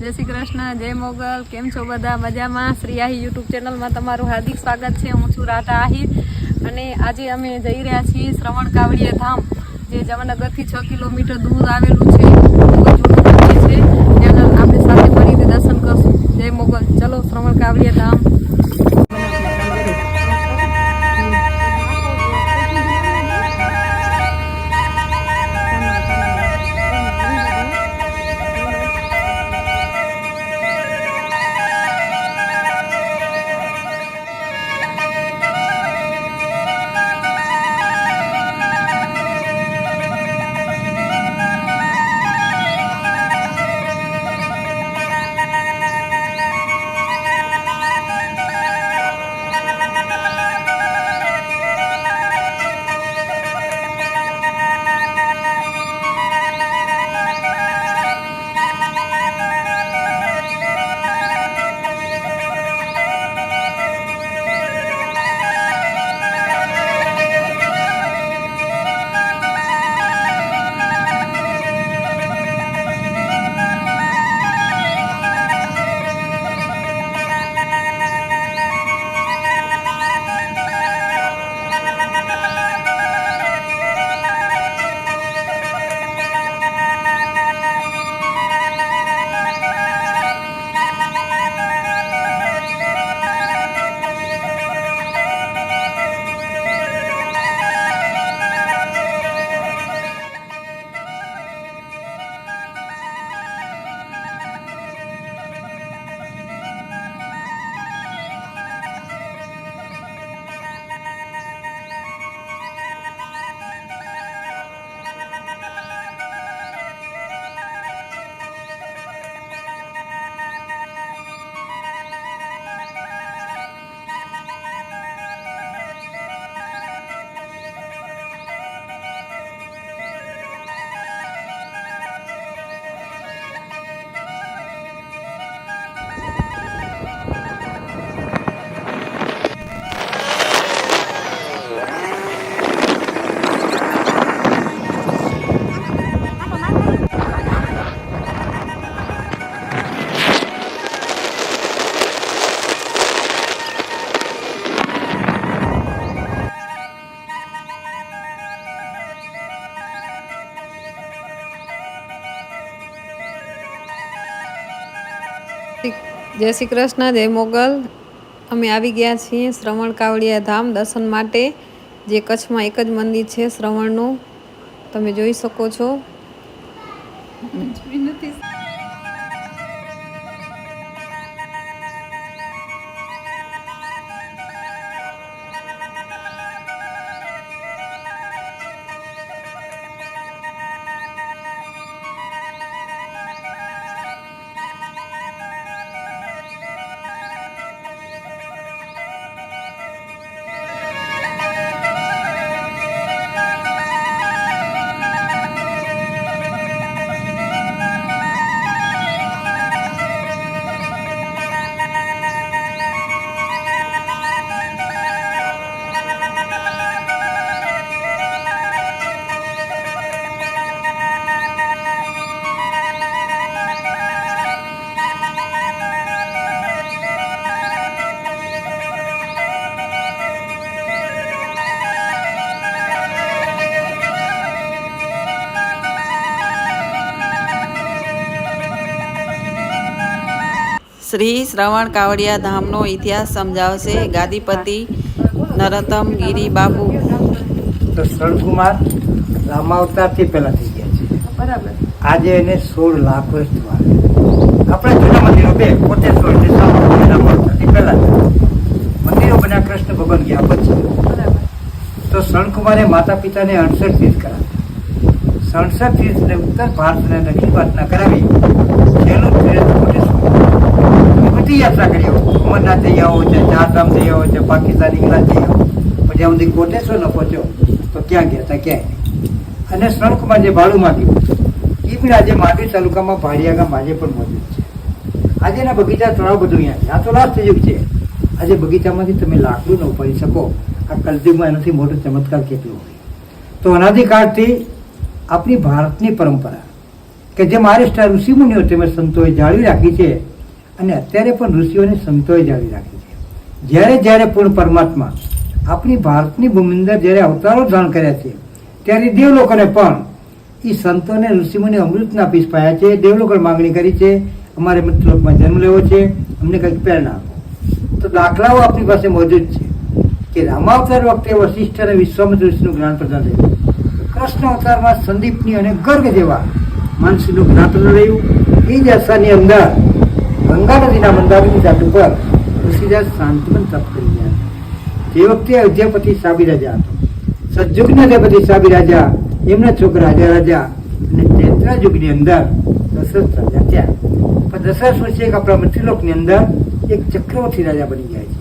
જય શ્રી કૃષ્ણ, જય મોગલ, કેમ છો બધા? મજામાં? શ્રી યુટ્યુબ ચેનલમાં તમારું હાર્દિક સ્વાગત છે. હું છું રાધા આહિર અને આજે અમે જઈ રહ્યા છીએ શ્રવણ કાવડીએ ધામ, જે જામનગરથી છ કિલોમીટર દૂર આવેલું છે. ત્યાં આપણે સાથે મળીને દર્શન કરશું. જય મોગલ. ચલો શ્રવણ કાવડીએ ધામ. જય શ્રી કૃષ્ણ, જય મોગલ. અમે આવી ગયા છીએ શ્રવણ કાવડિયા ધામ દર્શન માટે, જે કચ્છમાં એક જ મંદિર છે શ્રવણનું. તમે જોઈ શકો છો. શ્રી શ્રવણ કાવડિયા ધામનો ઇતિહાસ સમજાવશે. ગાદીપતિ નરોત્તમ ગિરી બાપુ તો શરણકુમાર રામાવતારથી પહેલાં થઈ ગયા છે. બરાબર. આજે એને સોળ લાખ વર્ષ આપણે જૂના મંદિરો બે પોતે સોળ રામાવતારથી પહેલા મંદિરો બન્યા કૃષ્ણ ભગવાન ગયા પછી. બરાબર. તો શરણકુમારે માતા પિતાને અડસઠ તીર્થ કરાવ્યા. સડસઠ તીર્થને ઉત્તર ભારતને દક્ષિણ ભારતના કરાવી. જેનું તીર્થ યાત્રા કરી આવો અમરનાથ જઈ આવો છે, ચારધામ જઈ આવો છે, પાકિસ્તાન, ઇંગ્લેન્ડ જઈ આવો. પણ જ્યાં સુધી કોટેશ્વર ન પહોંચ્યો, તો ક્યાં ગયા હતા, ક્યાંય અને શરણકુમાર જે ભાડું માગ્યું, એ પણ આજે માંડવી તાલુકામાં ભાડિયા ગામ આજે પણ મોજૂદ છે. આજે એના બગીચા તળાવ બધું અહીંયા છે. આ તો લાસ્ટ યુગ છે. આજે બગીચામાંથી તમે લાકડું ન ઉપાડી શકો. આ કલયુગમાં એનાથી મોટો ચમત્કાર કેટલો હોય. તો અનાધિકાળથી આપણી ભારતની પરંપરા, કે જેમ આરિષ્ટા ઋષિમુનિઓ તેમજ સંતોએ જાળવી રાખી છે અને અત્યારે પણ ઋષિઓને સંતોએ જાળવી રાખી છે. જ્યારે જ્યારે પૂર્ણ પરમાત્મા આપણી ભારતની ભૂમિ અંદર જ્યારે અવતારો ધારણ કર્યા છે, ત્યારે દેવલોકોને પણ એ સંતોને ઋષિમુને અમૃતના પીસ પાયા છે. દેવલોકોને માંગણી કરી છે, અમારે મૃતલોકમાં જન્મ લેવો છે. અમને કંઈક પ્રેરણા આપો. તો દાખલાઓ આપણી પાસે મોજૂદ છે કે રામાવતાર વખતે વશિષ્ઠ અને વિશ્વામિત્ર ઋષિનું જ્ઞાન પ્રદાન થયું. કૃષ્ણ અવતારમાં સંદીપની અને ગર્ગ જેવા માનસીનું જ્ઞાન પ્રદાન રહ્યું એ જ આશાની અંદર ગંગા નદીના મંદારની ઘાટ ઉપર ઋષિદાસ શાંતિમન તપ કરી ગયા તે વખતે અયોધ્યાપતિ સાબી રાજા હતો. સજ્જુગના અધ્યાપતિ સાબી રાજા એમના છોકરા રાજા રાજા અને ચૈત્રા યુગની અંદર દશરથ રાજા થયા પણ દશરથ વર્ષે એક આપણા મૃત્યુલોકની અંદર એક ચક્રવર્તી રાજા બની જાય છે.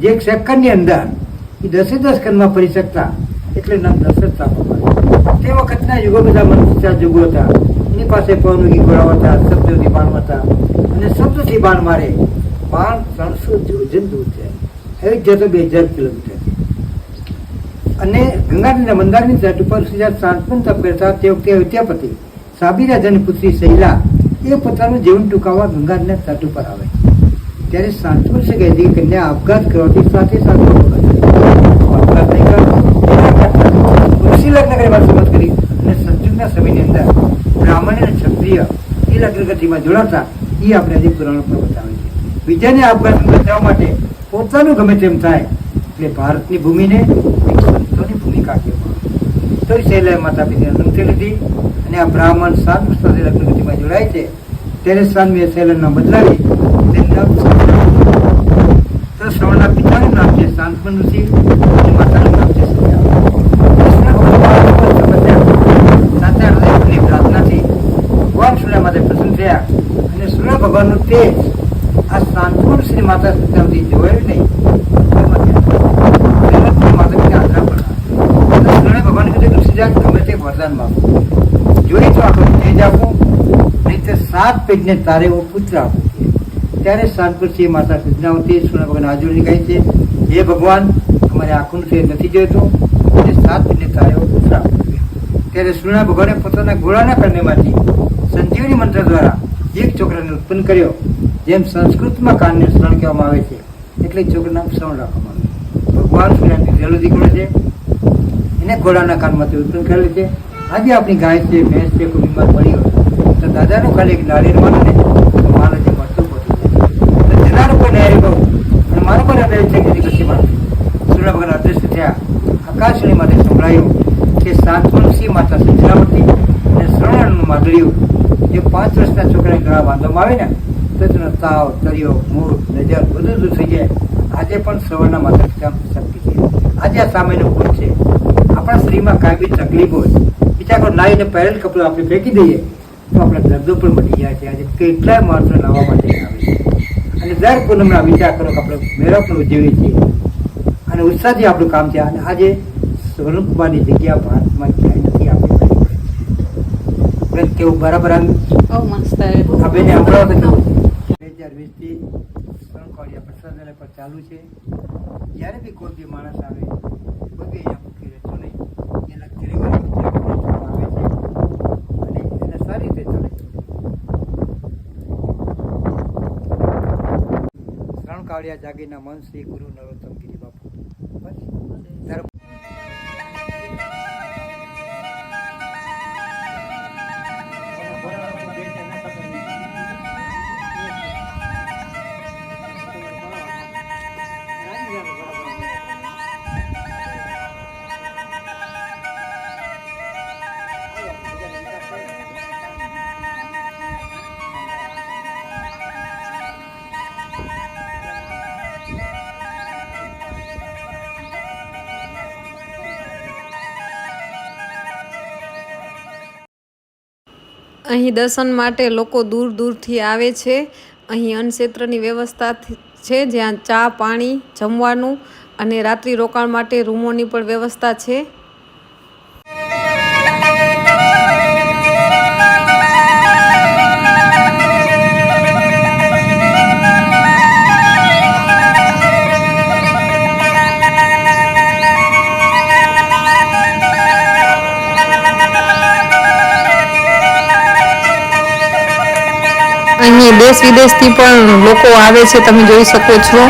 જે એક સેકન્ડની અંદર એ દસે દસ ખંડમાં ફરી શકતા એટલે નામ દશરથ આપવામાં તે વખતના યુગો બધા મનુષ્ય યુગો હતા, એની પાસે પવનોગી ઘોડાઓ હતા શબ્દોથી બાણ હતા અને શબ્દથી બાણ મારે. બાણ ત્રણસો દૂર છે. એક તો બે હજાર કિલોમીટર. અને ગંગાનદીના મંદારની તટ ઉપર સીધા સાંતપન તપ કરતા તે વખતે અયોધ્યાપતિ સાબી રાજાની પુત્રી શૈલા એ પોતાનું જીવન ટૂંકાવવા ગંગાનદીના તટ ઉપર આવે. ત્યારે શાંતપુર છે કહે છે કે કન્યા આપઘાત કરવાથી સાથે સાથે આપઘાત નહીં લગ્ન કરી અને સંજોગના સમયની અંદર બ્રાહ્મણ અને ક્ષત્રિય એ લગ્ન ગતિમાં જોડાતા એ આપણે આજે પુરાણ પર બતાવે છે. બીજાને આપઘાત બચાવવા માટે પોતાનું ગમે તેમ થાય, એટલે ભારતની ભૂમિને એક સંતોની ભૂમિકા કહેવામાં તો શૈલાએ માતા પિતાને અનુમતિ લીધી અને આ બ્રાહ્મણ સાત સાથે લગ્નગતિમાં જોડાય છે. ત્યારે સાનવીએ શૈલનના બદલાવી તેનું. તો શ્રવણના પિતાનું નામ છે શાંતમન ઋષિ અને માતાનું નામ છે સત્યા કૃષ્ણ ભગવાન તપસ્યા સાચા હૃદયની પ્રાર્થનાથી ભગવાન સૂર્ય માટે પ્રસન્ન થયા અને સૂર્ય ભગવાનનું તેજ આ શાંતપુર શ્રી માતા સત્યાવતી જોયું નહીં. ભગવાન કીધું ગમે તે વરદાન જોઈ તો આપણે તેજ આપું, નહીં તો સાત પેઢને તારે એવો પુત્ર આપું. ત્યારે શાંતપુર સિંહ માતા સજનાવતી સૂર્ય ભગવાન હાજરી કહે છે, હે ભગવાન, અમારે આંખોનું તે નથી જોઈતું, અને સાત પેઢને તારે એવો પુત્ર આપું. ત્યારે સૂર્ય ભગવાને પોતાના ઘોડાના કરનેમાંથી સંજીવની મંત્ર દ્વારા એક છોકરાને ઉત્પન્ન કર્યો, જેમ સંસ્કૃતમાં કાનને શ્રવણ કહેવામાં આવે છે, એટલે છોકરાનું શ્રવણ રાખવામાં આવે ભગવાન સૂર્યની જલો દીકરો છે, એને ઘોડાના કાનમાંથી ઉત્પન્ન કરેલ છે. આજે આપણી ગાય છે, ભેંસ છે, કોઈ બીમાર પડી હોય, તો દાદાનું ખાલી એક નાળિયેર માનો ને, તો જે મળતું પડી જાય. તો જેનાનું કોઈ ન્યાય બહુ અને મારો પણ હૃદય છે કે કશી વાત સૂર્ય ભગવાન અદૃશ્ય થયા. આકાશવાણી માટે સંભળાયું કે સાંત્વનસિંહ માતા સંજરાવતી અને શ્રવણનું માદળિયું જે પાંચ વર્ષના છોકરાને ઘણા વાંધવામાં આવે ને, તો તેનો તાવ તરિયો મૂળ, નજર બધું દૂર થઈ જાય. આજે પણ શ્રવણના માતા પિતા શક્તિ છે. આજે આ સામાન્ય ભૂલ છે. આપણા શરીરમાં કાંઈ બી તકલીફ હોય, બીજા કોઈ નાઈને પહેરેલ કપડું આપણે ફેંકી દઈએ, તો આપણા દર્દો પણ મટી જાય છે. આજે કેટલાય માણસો લાવવા માટે આવે છે. અને દર પૂનમના વિચાર કરો કે આપણે મેળો પણ ઉજવીએ છીએ. અને ઉત્સાહથી આપણું કામ છે. અને આજે સ્વરૂપમાંની જગ્યા ભારતમાં ક્યાંય આપણે કેવું બરાબર આવ્યું બહુ મસ્ત આ બેને હમણાં તો કેવું બે હજાર વીસથી શરણકોળિયા પ્રસાદાલય પર ચાલુ છે. જ્યારે બી કોઈ બી માણસ આવે કોઈ બી અહીંયા મૂકી રહેતો નહીં એના ઘરે આવે છે. અને એને સારી રીતે ચાલે છે શરણકાળિયા જાગીના મન શ્રી ગુરુ નરોત્તમ અહીં દર્શન માટે લોકો દૂર દૂરથી આવે છે. અહીં અન્નક્ષેત્રની વ્યવસ્થા છે, જ્યાં ચા, પાણી, જમવાનું અને રાત્રિ રોકાણ માટે રૂમોની પણ વ્યવસ્થા છે. દેશ વિદેશથી પણ લોકો આવે છે તમે જોઈ શકો છો.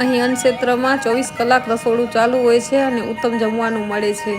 અહીં અન્ન ક્ષેત્રમાં ચોવીસ કલાક રસોડું ચાલુ હોય છે અને ઉત્તમ જમવાનું મળે છે.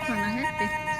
con la gente.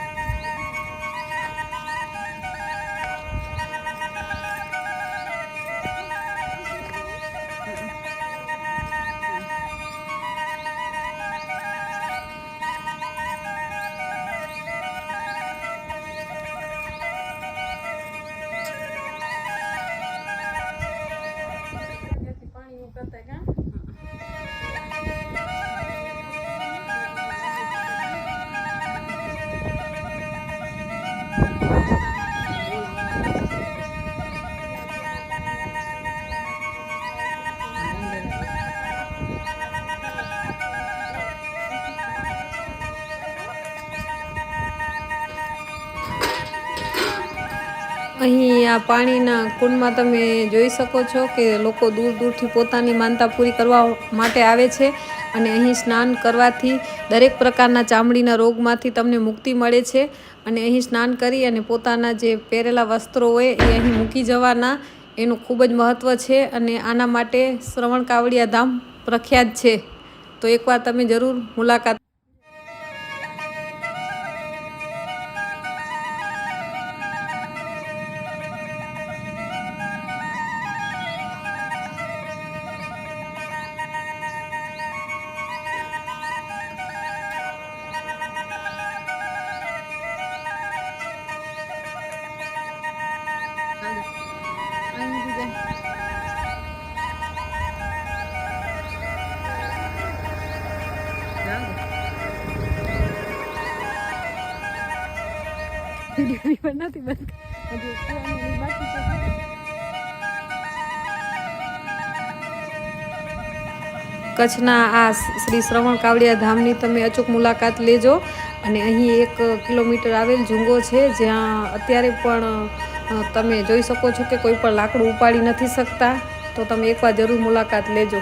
અહીં આ પાણીના કુંડમાં તમે જોઈ શકો છો કે લોકો દૂર દૂરથી પોતાની માનતા પૂરી કરવા માટે આવે છે. અને અહીં સ્નાન કરવાથી દરેક પ્રકારના ચામડીના રોગમાંથી તમને મુક્તિ મળે છે. અને અહીં સ્નાન કરી અને પોતાના જે પહેરેલા વસ્ત્રો હોય એ અહીં મૂકી જવાના. એનું ખૂબ જ મહત્ત્વ છે અને આના માટે શ્રવણ કાવડિયા ધામ પ્રખ્યાત છે. તો એકવાર તમે જરૂર મુલાકાત નથી બંધ હજુ કૂવાનું બાકી કચ્છના આ શ્રી શ્રવણ કાવડિયા ધામની તમે અચૂક મુલાકાત લેજો. અને અહીં એક કિલોમીટર આવેલ ઝુંગો છે, જ્યાં અત્યારે પણ તમે જોઈ શકો છો કે કોઈ પણ લાકડું ઉપાડી નથી શકતા. તો તમે એકવાર જરૂર મુલાકાત લેજો.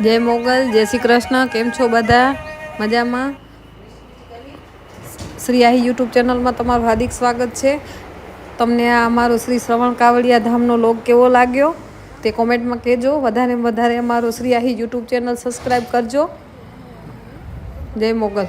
જય મોગલ, જય શ્રી કૃષ્ણ, કેમ છો બધા? મજામાં? શ્રી આહી યુટ્યુબ ચેનલમાં તમારું હાર્દિક સ્વાગત છે. તમને આ અમારો શ્રી શ્રવણ કાવડિયા ધામનો લોગ કેવો લાગ્યો? તે કોમેન્ટમાં કહેજો. વધારે વધારે અમારો Shri Aahi YouTube channel subscribe કરજો. જય મોગલ.